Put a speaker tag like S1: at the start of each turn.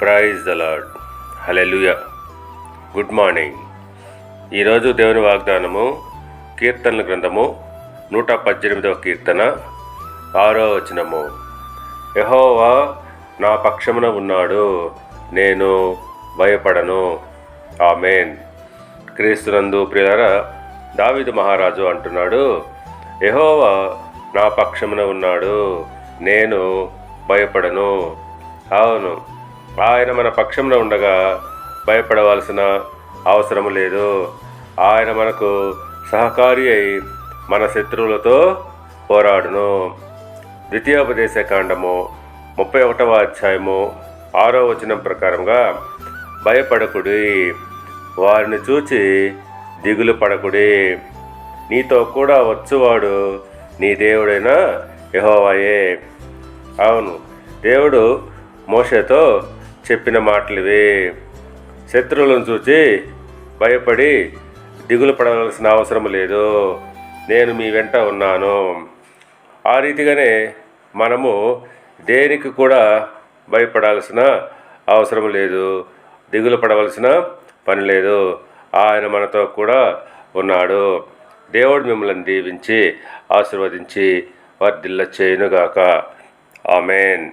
S1: Praise the lord hallelujah good morning ఈరోజు దేవుని వాగ్దానము కీర్తనల గ్రంథము నూట పద్దెనిమిదవ కీర్తన ఆరో వచనము. యహోవా నా పక్షమున ఉన్నాడు నేను భయపడను. ఆమెన్. క్రీస్తునందు ప్రియులరా దావిదు మహారాజు అంటున్నాడు యహోవా నా పక్షమున ఉన్నాడు నేను భయపడను. అవును. ఆయన మన పక్షంలో ఉండగా భయపడవలసిన అవసరం లేదు. ఆయన మనకు సహకారి అయి మన శత్రువులతో పోరాడును. ద్వితీయోపదేశ కాండము ముప్పై ఒకటవ అధ్యాయము ఆరో వచనం ప్రకారంగా భయపడకుడి వారిని చూచి దిగులు పడకుడి. నీతో కూడా వచ్చువాడు నీ దేవుడైన యహోవాయే. అవును దేవుడు మోషతో చెప్పిన మాటలివే. శత్రువులను చూచి భయపడి దిగులు పడవలసిన అవసరం లేదు. నేను మీ వెంట ఉన్నాను. ఆ రీతిగానే మనము దేనికి కూడా భయపడాల్సిన అవసరం లేదు. దిగులు పడవలసిన పని లేదు. ఆయన మనతో కూడా ఉన్నాడు. దేవుడు మిమ్మల్ని దీవించి ఆశీర్వదించి వర్ధిల్ల చేయునుగాక ఆమెన్.